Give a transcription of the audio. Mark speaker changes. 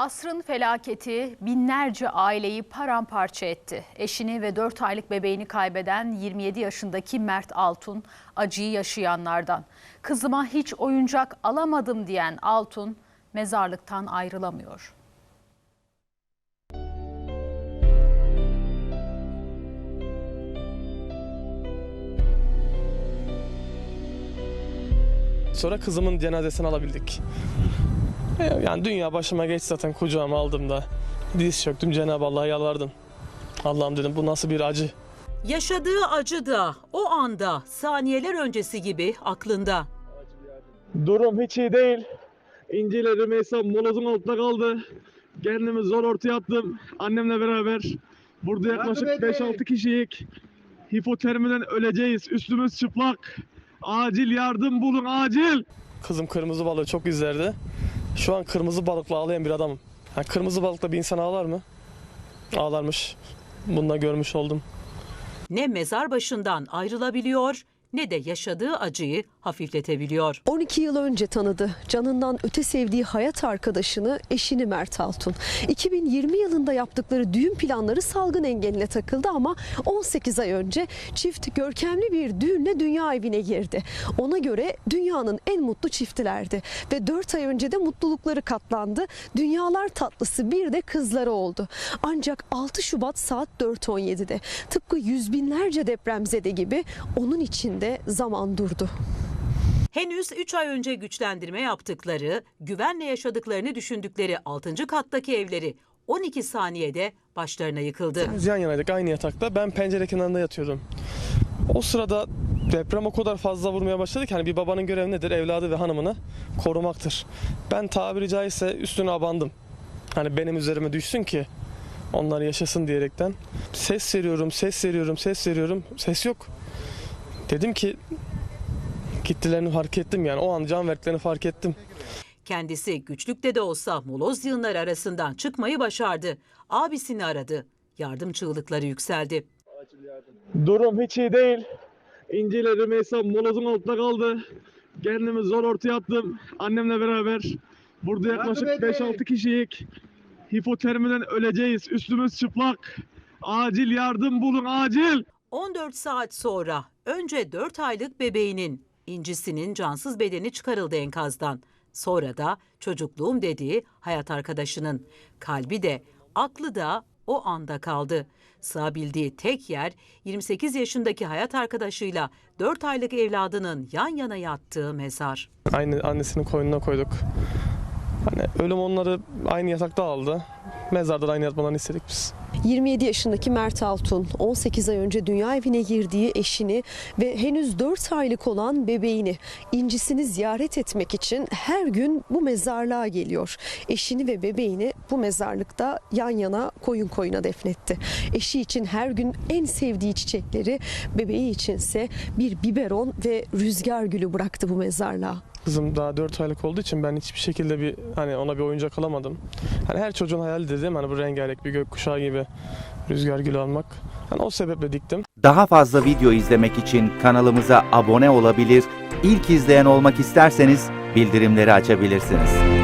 Speaker 1: Asrın felaketi binlerce aileyi paramparça etti. Eşini ve 4 aylık bebeğini kaybeden 27 yaşındaki Mert Altun acıyı yaşayanlardan. Kızıma hiç oyuncak alamadım diyen Altun mezarlıktan ayrılamıyor.
Speaker 2: Sonra kızımın cenazesini alabildik. Yani dünya başıma geç zaten kucağıma aldığımda. Diz çöktüm Cenab-ı Allah'a yalvardım. Allah'ım dedim bu nasıl bir acı.
Speaker 3: Yaşadığı acı da o anda saniyeler öncesi gibi aklında.
Speaker 2: Durum hiç iyi değil. İnci ile Rümeysa molozun altında kaldı. Kendimi zor ortaya attım. Annemle beraber. Burada yaklaşık 5-6 kişiyik. Hipotermiden öleceğiz. Üstümüz çıplak. Acil yardım bulun acil. Kızım kırmızı balığı çok izlerdi. Şu an kırmızı balıkla ağlayan bir adamım. Yani kırmızı balıkla bir insan ağlar mı? Ağlarmış. Bunu da görmüş oldum.
Speaker 3: Ne mezar başından ayrılabiliyor ne de yaşadığı acıyı hafifletebiliyor.
Speaker 4: 12 yıl önce tanıdı. Canından öte sevdiği hayat arkadaşını, eşini Mert Altun. 2020 yılında yaptıkları düğün planları salgın engeline takıldı ama 18 ay önce çift görkemli bir düğünle dünya evine girdi. Ona göre dünyanın en mutlu çiftilerdi ve 4 ay önce de mutlulukları katlandı. Dünyalar tatlısı bir de kızları oldu. Ancak 6 Şubat saat 4.17'de tıpkı yüz binlerce depremzede gibi onun için de zaman durdu.
Speaker 3: Henüz 3 ay önce güçlendirme yaptıkları, güvenle yaşadıklarını düşündükleri 6. kattaki evleri 12 saniyede başlarına yıkıldı.
Speaker 2: Biz yan yanaydık aynı yatakta. Ben pencere kenarında yatıyordum. O sırada deprem o kadar fazla vurmaya başladı ki hani bir babanın görevi nedir? Evladı ve hanımını korumaktır. Ben tabiri caizse üstüne abandım. Hani benim üzerime düşsün ki onlar yaşasın diyerekten. Ses veriyorum, ses veriyorum, ses veriyorum. Ses yok. Dedim ki gittilerini fark ettim yani. O an can verdiklerini fark ettim.
Speaker 3: Kendisi güçlükte de olsa moloz yığınları arasından çıkmayı başardı. Abisini aradı. Yardım çığlıkları yükseldi.
Speaker 2: Durum hiç iyi değil. İnci ile Rümeysa molozun altında kaldı. Kendimi zor ortaya attım. Annemle beraber. Burada yaklaşık 5-6 kişiyik. Hipotermiden öleceğiz. Üstümüz çıplak. Acil yardım bulun acil.
Speaker 3: 14 saat sonra önce 4 aylık bebeğinin, incisinin cansız bedeni çıkarıldı enkazdan. Sonra da çocukluğum dediği hayat arkadaşının kalbi de aklı da o anda kaldı. Sığabildiği tek yer 28 yaşındaki hayat arkadaşıyla 4 aylık evladının yan yana yattığı mezar.
Speaker 2: Aynı annesinin koynuna koyduk. Hani ölüm onları aynı yatakta aldı. Mezarda da aynı yatmalarını istedik biz.
Speaker 4: 27 yaşındaki Mert Altun 18 ay önce dünya evine girdiği eşini ve henüz 4 aylık olan bebeğini incisini ziyaret etmek için her gün bu mezarlığa geliyor. Eşini ve bebeğini bu mezarlıkta yan yana koyun koyuna defnetti. Eşi için her gün en sevdiği çiçekleri, bebeği içinse bir biberon ve rüzgar gülü bıraktı bu mezarlığa.
Speaker 2: Kızım daha 4 aylık olduğu için ben hiçbir şekilde bir hani ona bir oyuncak alamadım. Hani her çocuğun hayalidir değil mi? Hani bu rengarenk bir gökkuşağı gibi rüzgar gülü almak. Hani o sebeple diktim.
Speaker 5: Daha fazla video izlemek için kanalımıza abone olabilir, ilk izleyen olmak isterseniz bildirimleri açabilirsiniz.